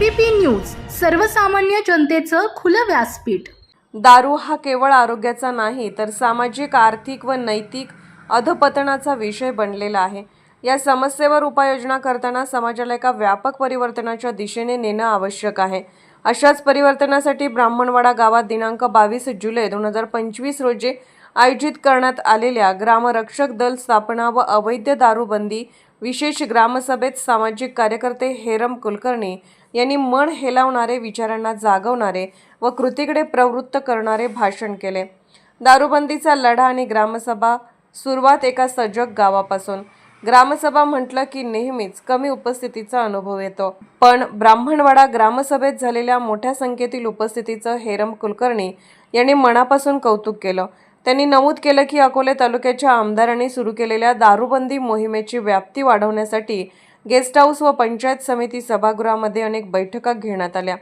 ABP news सर्वसामान्य जनतेचं खुलं व्यासपीठ. दारू हा केवळ आरोग्याचा नाही तर सामाजिक आर्थिक व नैतिक अधपतनाचा विषय बनलेला आहे. या समस्येवर उपाययोजना करताना समाजाला एका व्यापक परिवर्तनाच्या दिशेने नेणं आवश्यक आहे. अशाच परिवर्तनासाठी ब्राह्मणवाडा गावात दिनांक बावीस जुलै दोन हजार पंचवीस रोजी आयोजित करण्यात आलेल्या ग्रामरक्षक दल स्थापना व अवैध दारूबंदी विशेष ग्रामसभेत सामाजिक कार्यकर्ते हेरम कुलकर्णी यांनी मन हेलावणारे विचारांना जागवणारे व कृतीकडे प्रवृत्त करणारे भाषण केले. दारूबंदीचा लढा आणि ग्रामसभा सुरुवात एका सजग गावापासून. ग्रामसभा म्हटलं की नेहमीच कमी उपस्थितीचा अनुभव येतो. पण ब्राह्मणवाडा ग्रामसभेत झालेल्या मोठ्या संख्येतील उपस्थितीचं हेरम कुलकर्णी यांनी मनापासून कौतुक केलं. त्यांनी नमूद केलं की अकोले तालुक्याच्या आमदारांनी सुरू केलेल्या दारूबंदी मोहिमेची व्याप्ती वाढवण्यासाठी गेस्ट हाऊस व पंचायत समिती सभागृहामध्ये अनेक बैठका घेण्यात आल्या.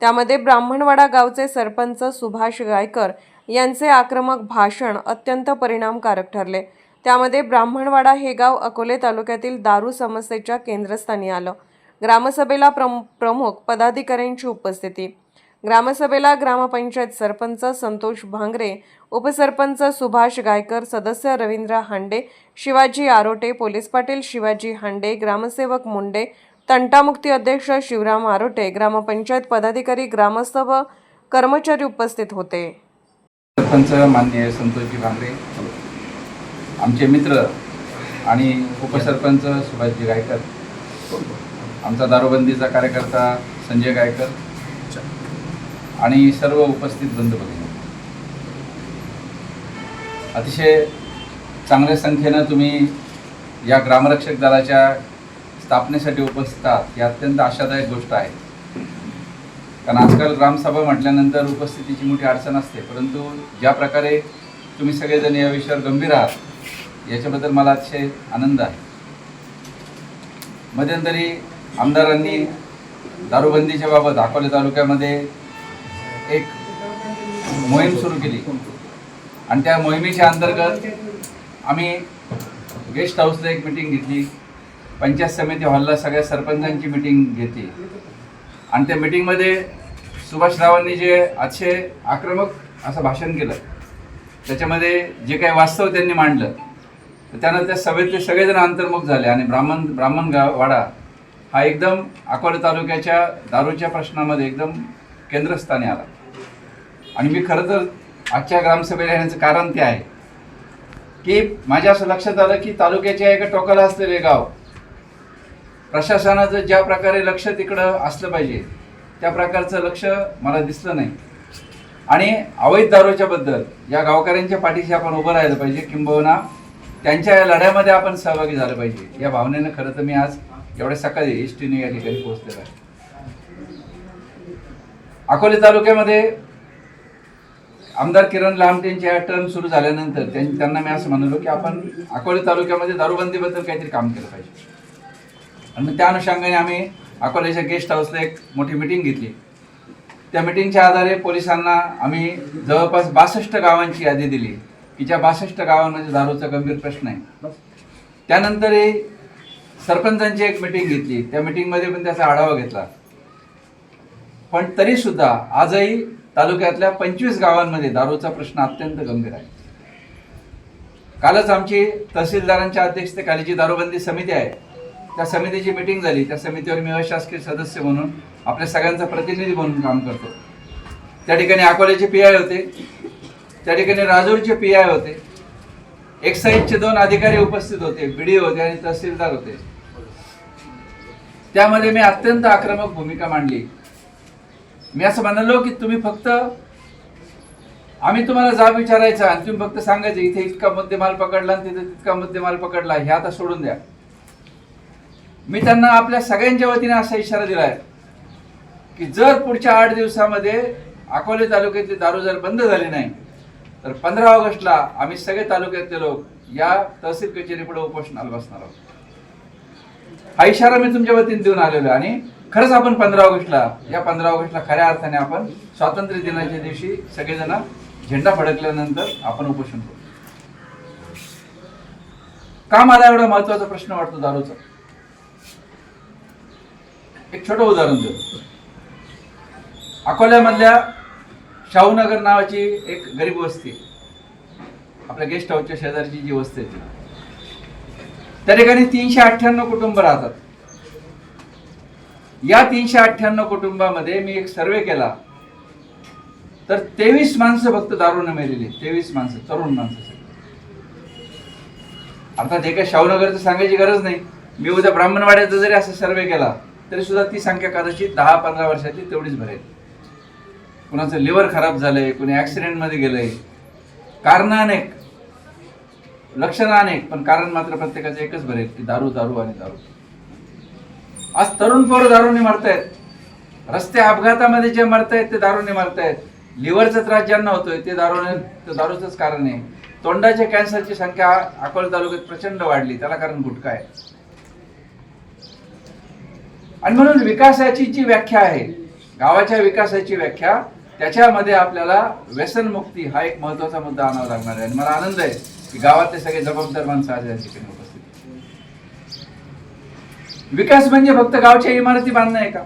त्यामध्ये ब्राह्मणवाडा गावचे सरपंच सुभाष गायकर यांचे आक्रमक भाषण अत्यंत परिणामकारक ठरले. त्यामध्ये ब्राह्मणवाडा हे गाव अकोले तालुक्यातील दारू समस्येच्या केंद्रस्थानी आलं. ग्रामसभेला प्रम प्रमुख पदाधिकाऱ्यांची उपस्थिती ग्रामसभेला ग्रामपंचायत सरपंच संतोष भांगरे उपसरपंच सुभाष गायकर सदस्य रवींद्र हांडे शिवाजी आरोटे पोलीस पाटील शिवाजी हांडे ग्रामसेवक मुंडे तंटामुक्ती अध्यक्ष शिवराम आरोटे ग्रामपंचायत पदाधिकारी ग्रामस्थ व कर्मचारी उपस्थित होते. सरपंच माननीय संतोषजी भांगरे आमचे मित्र आणि उपसरपंच सुभाषजी गायकर आमचा दारूबंदीचा कार्यकर्ता संजय गायकर आणि सर्व उपस्थित बंधू अतिशय चांगल्या संख्येनं तुम्ही या ग्रामरक्षक दलाच्या स्थापनेसाठी उपस्थित आहात ही अत्यंत आशादायक गोष्ट आहे. कारण आजकाल ग्रामसभा म्हटल्यानंतर उपस्थितीची मोठी अडचण असते परंतु ज्या प्रकारे तुम्ही सगळेजण या विषयावर गंभीर आहात याच्याबद्दल मला अतिशय आनंद आहे. मध्यंतरी आमदारांनी दारूबंदीच्या बाबत अकोले तालुक्यामध्ये एक मोहीम सुरू केली. आणि त्या मोहिमेच्या अंतर्गत आम्ही गेस्ट हाऊसला एक मिटिंग घेतली. पंचायत समिती हॉलला सगळ्या सरपंचांची मिटिंग घेतली. आणि त्या मिटिंगमध्ये सुभाषरावांनी जे अतिशय आक्रमक असं भाषण केलं. त्याच्यामध्ये जे काही वास्तव त्यांनी मांडलं तर त्यानं त्या सभेतले सगळेजण अंतर्मुख झाले. आणि ब्राह्मण ब्राह्मण गाव वाडा हा एकदम अकोला तालुक्याच्या दारूच्या प्रश्नामध्ये एकदम केंद्रस्थानी आला. आणि मी खरं तर आजच्या ग्रामसभेला येण्याचं कारण ते आहे. की माझ्या असं लक्षात आलं की तालुक्याच्या एका टोकाला असलेले गाव प्रशासनाचं ज्या प्रकारे लक्ष तिकडं असलं पाहिजे त्या प्रकारचं लक्ष मला दिसलं नाही. आणि अवैध दारूच्या बद्दल या गावकऱ्यांच्या पाठीशी आपण उभं राहिलं पाहिजे किंबहुना त्यांच्या या लढ्यामध्ये आपण सहभागी झालं पाहिजे. या भावनेनं खरं तर मी आज एवढ्या सकाळी एस टीने या ठिकाणी पोहोचलेलो आहे. अकोले तालुक्यामध्ये आमदार किरण लामटेंच्या टर्म सुरू झाल्यानंतर त्यां- त्यांना मी असं म्हणालो की आपण अकोले तालुक्यामध्ये दारूबंदीबद्दल काहीतरी काम केलं पाहिजे. आणि त्या अनुषंगाने आम्ही अकोल्याच्या गेस्ट हाऊसला एक मोठी मिटिंग घेतली. त्या मिटिंगच्या आधारे पोलिसांना आम्ही जवळपास बासष्ट गावांची यादी दिली. की ज्या बासष्ट गावांमध्ये दारूचा गंभीर प्रश्न आहे. त्यानंतरही सरपंचांची एक मिटिंग घेतली. त्या मिटिंगमध्ये पण त्याचा आढावा घेतला. पण तरीसुद्धा आजही तालुक्यातल्या पंचवीस गावांमध्ये दारूचा प्रश्न अत्यंत गंभीर आहे. कालच आमची तहसीलदारांच्या अध्यक्षतेखाली जी दारूबंदी समिती आहे त्या समितीची मिटिंग झाली. त्या समितीवर मी अशासकीय सदस्य म्हणून आपल्या सगळ्यांचा प्रतिनिधी म्हणून काम करतो. त्या ठिकाणी अकोल्याचे पी आय होते. त्या ठिकाणी राजूरचे पी आय होते. एक्साईजचे दोन अधिकारी उपस्थित होते. बी होते आणि तहसीलदार होते. त्यामध्ये मी अत्यंत आक्रमक भूमिका मांडली. मी असं म्हणालो की तुम्ही फक्त आम्ही तुम्हाला जाब विचारायचा आणि तुम्ही फक्त सांगायचं इथे इतका मुद्देमाल पकडला आणि तिथे तितका मुद्देमाल पकडला हे आता सोडून द्या. मी त्यांना आपल्या सगळ्यांच्या वतीने असा इशारा दिलाय की जर पुढच्या आठ दिवसामध्ये अकोले तालुक्यातली दारू जर बंद झाली नाही तर पंधरा ऑगस्टला आम्ही सगळे तालुक्यातले लोक या तहसील कचेरीपुढे उपोषणाला बसणार आहोत. हा इशारा मी तुमच्या वतीने देऊन आलेलो आहे आणि खरंच आपण पंधरा ऑगस्टला या पंधरा ऑगस्टला खऱ्या अर्थाने आपण स्वातंत्र्य दिनाच्या दिवशी सगळेजण झेंडा फडकल्यानंतर आपण उपोषण करू. का मला एवढा महत्त्वाचा प्रश्न वाटतो दारूचा? एक छोटं उदाहरण देतो अकोल्यामधल्या शाहूनगर नावाची एक गरीब वस्ती आपल्या गेस्ट हाऊसच्या शेजारची जी वस्ती आहे ती. त्या ठिकाणी तीनशे अठ्ठ्याण्णव कुटुंब राहतात. या तीनशे अठ्ठ्याण्णव कुटुंबामध्ये मी एक सर्वे केला. तर तेवीस माणसं फक्त दारूनं मेलेली तेवीस माणसं तरुण माणसं अर्थात हे काय शाहूनगरचं सांगायची गरज नाही. मी उद्या ब्राह्मणवाड्याचा जरी असं सर्वे केला तरी सुद्धा ती संख्या कदाचित दहा पंधरा वर्षाची तेवढीच भरेल कुणाचं लिव्हर खराब झालंय कुणी ऍक्सिडेंटमध्ये गेलंय. कारण अनेक. लक्षणं अनेक पण कारण मात्र प्रत्येकाचं एकच भरेल की दारू दारू आणि दारू. आज तरुण पोरं दारूने मरतायत. रस्ते अपघातामध्ये जे मरतायत ते दारूने मरतायत. लिव्हरचा त्रास ज्यांना होतोय ते दारूने ते दारूचंच कारण आहे. तोंडाच्या कॅन्सरची संख्या अकोला तालुक्यात प्रचंड वाढली त्याला कारण गुटखा आहे. आणि म्हणून विकासाची जी व्याख्या आहे गावाच्या विकासाची व्याख्या त्याच्यामध्ये आपल्याला व्यसनमुक्ती हा एक महत्त्वाचा मुद्दा आणावा लागणार आहे. आणि मला आनंद आहे की गावातले सगळे जबाबदार माणसं आज या ठिकाणी विकास म्हणजे फक्त गावच्या इमारती बांधणं आहे का?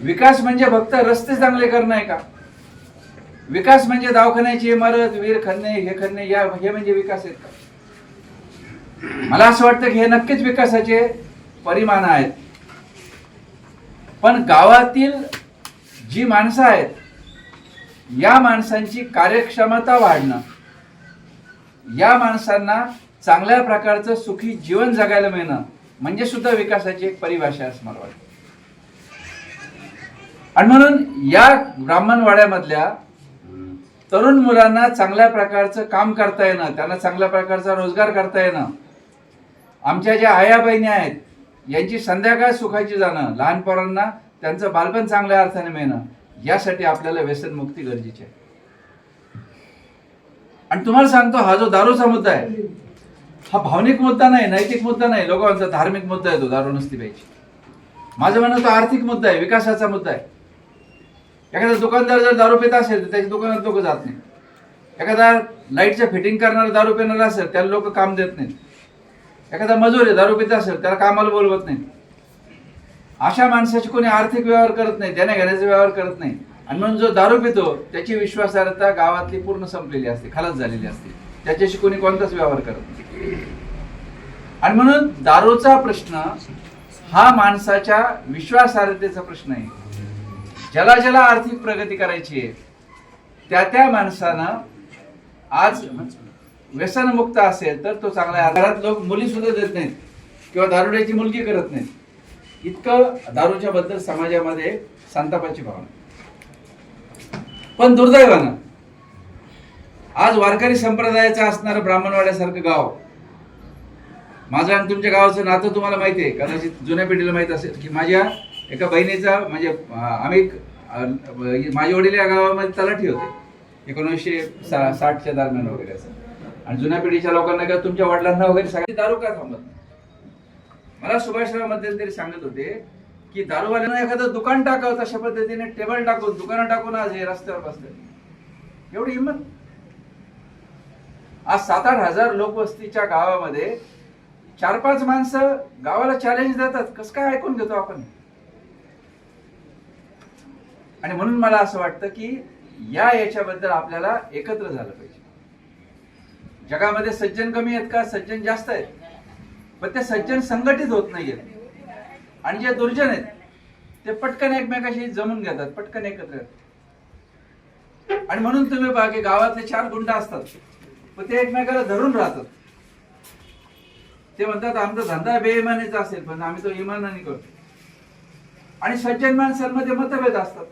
विकास म्हणजे फक्त रस्ते चांगले करणं आहे का? विकास म्हणजे दवाखान्याची इमारत वीर खणणे हे खणणे या हे म्हणजे विकास आहेत का? मला असं वाटतं की हे नक्कीच विकासाचे परिमाण आहेत. पण गावातील जी माणसं आहेत या माणसांची कार्यक्षमता वाढणं या माणसांना चांगल्या प्रकारचं सुखी जीवन जगायला मिळणं म्हणजे सुद्धा विकासाची एक परिभाषा असं मला वाटतं. आणि म्हणून या ब्राह्मणवाड्यामधल्या तरुण मुलांना चांगल्या प्रकारचं काम करता येणं त्यांना चांगल्या प्रकारचा रोजगार करता येणं आमच्या ज्या आया बहिणी आहेत यांची संध्याकाळ सुखाची जाणं लहान पोरांना त्यांचं बालपण चांगल्या अर्थाने मिळणं यासाठी आपल्याला व्यसनमुक्ती गरजेची आहे. आणि तुम्हाला सांगतो हा जो दारूचा मुद्दा आहे हा भावनिक मुद्दा नाही नैतिक मुद्दा नाही. लोकांचा धार्मिक मुद्दा आहे तो दारू नसती पाहिजे माझं म्हणणं तो आर्थिक मुद्दा आहे विकासाचा मुद्दा आहे. एखादा दुकानदार जर दारू पित असेल तर त्याच्या दुकानात लोक जात नाही एखादा लाईटच्या फिटिंग करणारा दारू पिणार असेल त्याला लोक काम देत नाहीत. एखादा मजूर आहे दारू पित असेल त्याला कामाला बोलवत नाही अशा माणसाची कोणी आर्थिक व्यवहार करत नाही देण्या घराचा व्यवहार करत नाही. आणि म्हणून जो दारू पितो त्याची विश्वासार्हता गावातली पूर्ण संपलेली असते खालाच झालेली असते. त्याच्याशी कोणी कोणताच व्यवहार करत नाही. आणि म्हणून दारूचा प्रश्न हा माणसाच्या विश्वासार्हतेचा प्रश्न आहे. ज्याला ज्याला आर्थिक प्रगती करायची आहे त्या त्या माणसानं आज व्यसनमुक्त असेल तर तो चांगला आहे. घरात लोक मुली सुद्धा देत नाहीत किंवा दारुड्याची मुलगी करत नाहीत. इतकं दारूच्या बद्दल समाजामध्ये संतापाची भावना पण दुर्दैवानं आज वारकरी संप्रदायाचं असणारं ब्राह्मणवाड्यासारखं गाव माझं आणि तुमच्या गावाचं नातं तुम्हाला माहिती आहे. कदाचित जुन्या पिढीला माहीत असेल की माझ्या एका बहिणीचा म्हणजे आम्ही माझे वडील या गावामध्ये तलाठी होते. एकोणीसशे सा साठच्या दरम्यान वगैरे असं. आणि जुन्या पिढीच्या लोकांना किंवा तुमच्या वडिलांना वगैरे सांगितले दारू का थांबत मला सुभाषराव मध्यंतरी सांगत होते की दारूवाल्यांना एखादं दुकान टाकावं तशा पद्धतीने टेबल टाकून दुकानं टाकून आज हे रस्त्यावर बसले एवढी हिंमत. आज सात आठ हजार लोकवस्तीच्या गावामध्ये चार पाच माणसं गावाला चॅलेंज देतात. कसं काय ऐकून घेतो आपण? आणि म्हणून मला असं वाटतं की या याच्याबद्दल आपल्याला एकत्र झालं पाहिजे. जगामध्ये सज्जन कमी आहेत का? सज्जन जास्त आहेत. पण ते सज्जन संघटित होत नाहीयेत. आणि जे दुर्जन आहेत ते पटकन एकमेकाशी जमून घेतात पटकन एकत्र येतात. आणि म्हणून तुम्ही पहा की गावातले चार गुंड असतात. पण ते एकमेकाला धरून राहतात. ते म्हणतात आमचा धंदा बेईमानीचा असेल पण आम्ही तो इमानाने करतो. आणि सज्जन माणसांमध्ये मतभेद असतात.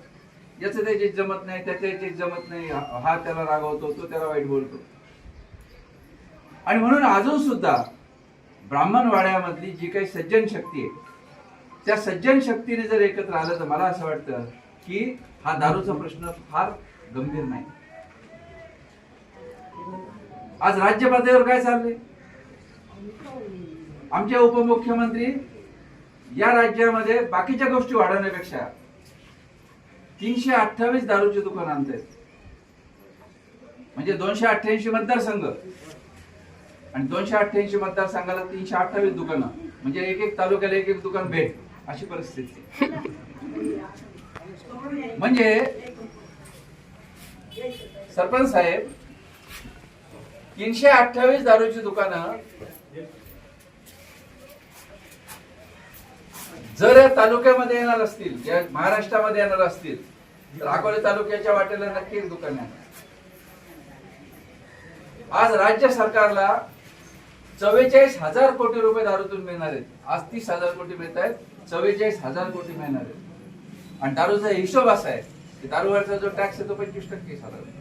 याचं त्याची जमत नाही त्याच्या याची जमत नाही. हा त्याला रागवतो तो त्याला वाईट बोलतो. आणि म्हणून अजून सुद्धा ब्राह्मणवाड्यामधली जी काही सज्जन शक्ती आहे त्या सज्जन शक्तीने जर एकत्र आलं तर मला असं वाटतं की हा दारूचा प्रश्न फार गंभीर नाही. आज राज्य पातळीवर काय चाललंय? आमचे उपमुख्यमंत्री या राज्यामध्ये बाकीच्या गोष्टी वाढवण्यापेक्षा तीनशे अठ्ठावीस दारूचे दुकान आणतायत. म्हणजे दोनशे अठ्ठ्याऐंशी मतदारसंघ. आणि दोनशे अठ्ठ्याऐंशी मतदारसंघाला तीनशे अठ्ठावीस दुकानं. म्हणजे एक एक तालुक्याला एक एक दुकान भेट अशी परिस्थिती. म्हणजे सरपंच साहेब तीनशे अठ्ठावीस दारूची दुकानं जर या तालुक्यामध्ये येणार असतील या महाराष्ट्रामध्ये येणार असतील तर अकोले तालुक्याच्या वाटेला नक्कीच दुकान आहे. आज राज्य सरकारला चव्वेचाळीस हजार कोटी रुपये दारूतून मिळणार आहेत. आज तीस हजार कोटी मिळत आहेत चव्वेचाळीस हजार कोटी मिळणार आहेत. आणि दारूचा हिशोब असा आहे की दारूवरचा जो टॅक्स आहे तो पंचवीस टक्के साधारण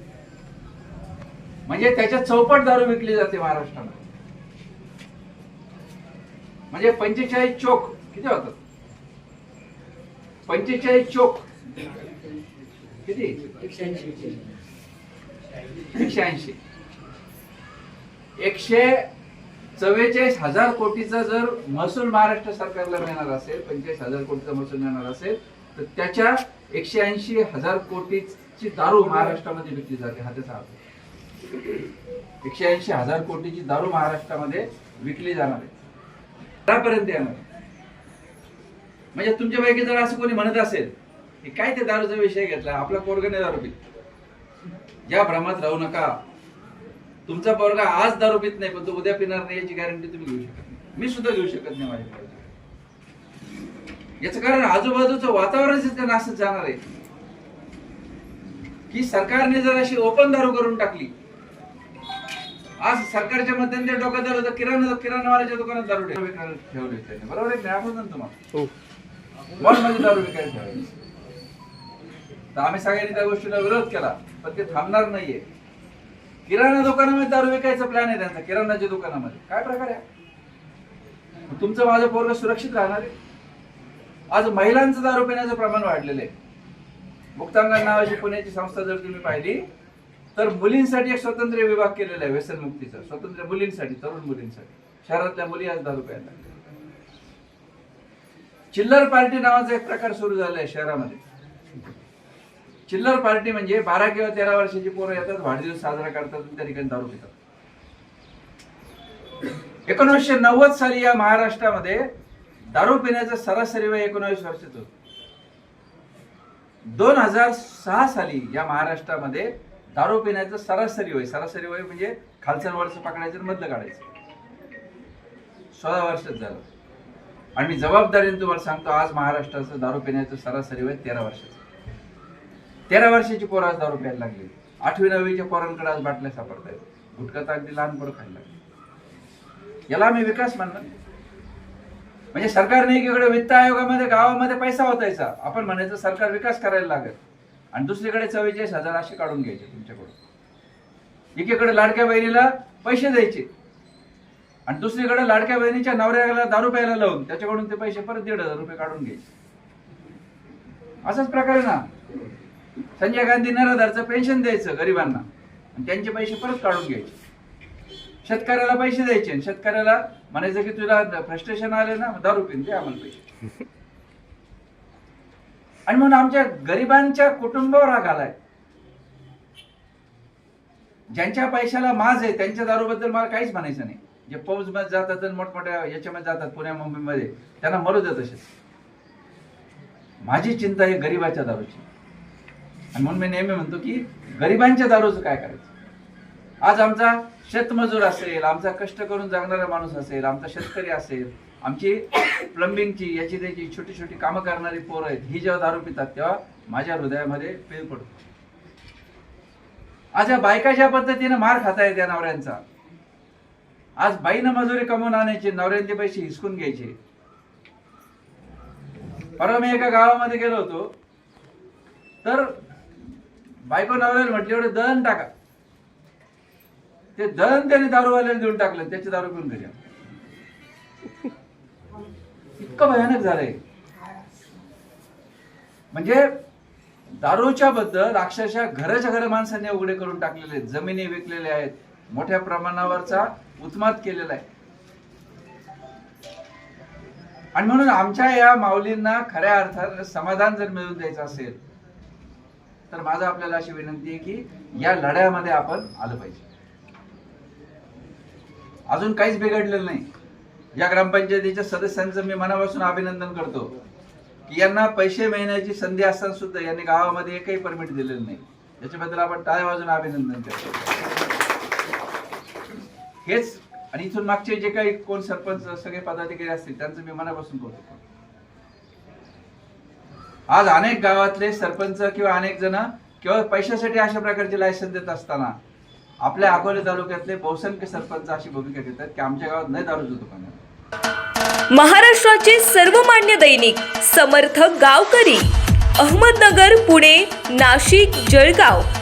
म्हणजे त्याच्यात चौपट दारू विकली जाते महाराष्ट्रामध्ये. म्हणजे पंचेचाळीस चोक किती होतात? पंचेचाळीस चोक. किती? एकशे ऐंशी. एकशे चव्वेचाळीस हजार कोटीचा जर महसूल महाराष्ट्र सरकारला मिळणार असेल पंचेचाळीस हजार कोटीचा महसूल मिळणार असेल तर त्याच्या एकशे ऐंशी हजार कोटीची दारू महाराष्ट्रामध्ये विकली जाते. हा त्याचा अर्थ. एकशे ऐंशी हजार कोटीची दारू महाराष्ट्रामध्ये विकली जाणार आहे. त्यापर्यंत येणार म्हणजे तुमच्यापैकी जर असं कोणी म्हणत असेल की काय ते दारूचा विषय घेतला आपला पोरगणे दारू पित. या भ्रमात राहू नका. तुमचा पोरगा आज दारू पित नाही पण तो उद्या पिणार नाही याची गॅरंटी तुम्ही घेऊ शकत नाही. मी सुद्धा घेऊ शकत नाही माझ्या. याचं कारण आजूबाजूचं वातावरण इतकं नासत जाणार आहे. की सरकारने जर अशी ओपन दारू करून टाकली आज सरकारच्या मध्यंतरी डोक्यात आलं तर किराणा किराणावाल्याच्या दुकानात दारू ठेवले. त्यांनी. बरोबर आहे तुम्हाला. मॉलमध्ये दारू विकायला ठेवायची तर आम्ही सगळ्यांनी त्या गोष्टीला विरोध केला पण ते थांबणार नाहीये. किराणा दुकानामध्ये दारू विकायचा प्लॅन आहे त्यांचा किराणाच्या दुकानामध्ये. काय प्रकार आहे? तुमचं माझं पोरग सुरक्षित राहणार आहे? आज महिलांचं दारू पिण्याचं प्रमाण वाढलेलं आहे. मुक्तांगण नावाची पुण्याची संस्था जर तुम्ही पाहिली तर मुलींसाठी एक स्वतंत्र विभाग केलेला आहे व्यसनमुक्तीचा स्वतंत्र मुलींसाठी तरुण मुलींसाठी. शहरातल्या मुली आज दारू प्यायला लागल्या. चिल्लर पार्टी नावाचा एक प्रकार सुरू झाला आहे शहरामध्ये. चिल्लर पार्टी म्हणजे बारा किंवा तेरा वर्षाची पोरं येतात वाढदिवस साजरा करतात त्या ठिकाणी दारू पितात. एकोणीसशे नव्वद साली या महाराष्ट्रामध्ये दारू पिण्याचं सरासरी वय एकोणावीस वर्षाचं होतं. दोन हजार सहा साली या महाराष्ट्रामध्ये दारू पिण्याचं सरासरी वय सरासरी वय म्हणजे खालचं वर्ष पकडायचं मधलं काढायचं. सोळा वर्षात झालं. आणि मी जबाबदारीने तुम्हाला सांगतो आज महाराष्ट्राचं दारू पिण्याचं सरासरी वय तेरा वर्षाचं तेरा वर्षाची पोरं आज दारू प्यायला लागली. आठवी नववीच्या पोरांकडे आज बाटल्या सापडत आहेत गुटखा तर अगदी लहान पोरं खायला लागली. याला आम्ही विकास मानणार म्हणजे सरकारने एकीकडे वित्त आयोगामध्ये गावामध्ये पैसा होतायचा. आपण म्हणायचं सरकार विकास करायला लागत आणि दुसरीकडे चव्वेचाळीस हजार असे काढून घ्यायचे तुमच्याकडून. एकीकडे लाडक्या बहिणीला पैसे द्यायचे. आणि दुसरीकडे लाडक्या बहिणीच्या नवऱ्याला दारू प्यायला लावून त्याच्याकडून ते पैसे परत दीड हजार रुपये काढून घ्यायचे. असाच प्रकार आहे ना. संजय गांधी नराधारचं पेन्शन द्यायचं गरिबांना आणि त्यांचे पैसे परत काढून घ्यायचे. शेतकऱ्याला पैसे द्यायचे आणि शेतकऱ्याला म्हणायचं की तुला फ्रस्ट्रेशन आले ना दारू पिन दे आम्हाला पैसे. आणि म्हणून आमच्या गरिबांच्या कुटुंबावर हा घालाय ज्यांच्या पैशाला माज आहे त्यांच्या दारूबद्दल मला काहीच म्हणायचं नाही. जे पाऊसमध्ये जातात मोठमोठ्या याच्यामध्ये जातात पुण्या मुंबईमध्ये त्यांना मरू देत तसेच माझी चिंता आहे गरिबाच्या दारूची. आणि म्हणून मी नेहमी म्हणतो की गरिबांच्या दारूचं काय करायचं? आज आमचा शेतमजूर असेल आमचा कष्ट करून जगणारा माणूस असेल आमचा शेतकरी असेल आमची प्लंबिंगची याची त्याची छोटी छोटी कामं करणारी पोरं आहेत ही जेव्हा दारू पितात तेव्हा माझ्या हृदयामध्ये पेळ पडतो. आज या बायका ज्या पद्धतीने मार खाताय त्या नवऱ्यांचा आज बाईनं मजुरी कमवून आणायची नवऱ्यांचे पैसे हिसकून घ्यायचे. परवा मी एका गावामध्ये गेलो होतो. तर बायको नवऱ्याला म्हटले एवढे दळण टाका. ते दळण त्याने दारूवाल्याला देऊन टाकलं त्याचे दारू पिऊन घरी इतकं भयानक झालंय. म्हणजे दारूच्या बद्दल अक्षरशः घराच्या घर माणसांनी उघडे करून टाकलेले आहेत जमिनी विकलेल्या आहेत मोठ्या प्रमाणावरचा उत्माद केलेला आहे. आणि म्हणून आमच्या या माऊलींना खऱ्या अर्थानं समाधान जर मिळवून द्यायचं असेल तर माझं आपल्याला अशी विनंती आहे की या लढ्यामध्ये आपण आलं पाहिजे. अजून काहीच बिघडलेलं नाही. या ग्रामपंचायतीच्या सदस्यांचं मी मनापासून अभिनंदन करतो की यांना पैसे मिळण्याची संधी असताना सुद्धा यांनी गावामध्ये एकही परमिट दिलेलं नाही. याच्याबद्दल आपण टाळ्या वाजून अभिनंदन करतो. हेच आणि इथून मागचे जे काही कोण सरपंच सगळे पदाधिकारी असतील त्यांचं मी मनापासून बोलतो आज अनेक गावातले सरपंच किंवा अनेक जण केवळ पैशासाठी अशा प्रकारचे लायसन देत असताना आपल्या अकोले तालुक्यातले बहुसंख्य सरपंच अशी भूमिका घेतात की आमच्या गावात नाही दारूचं दुकान महाराष्ट्राचे सर्वमान्य दैनिक समर्थ गावकरी अहमदनगर पुणे नाशिक जळगाव.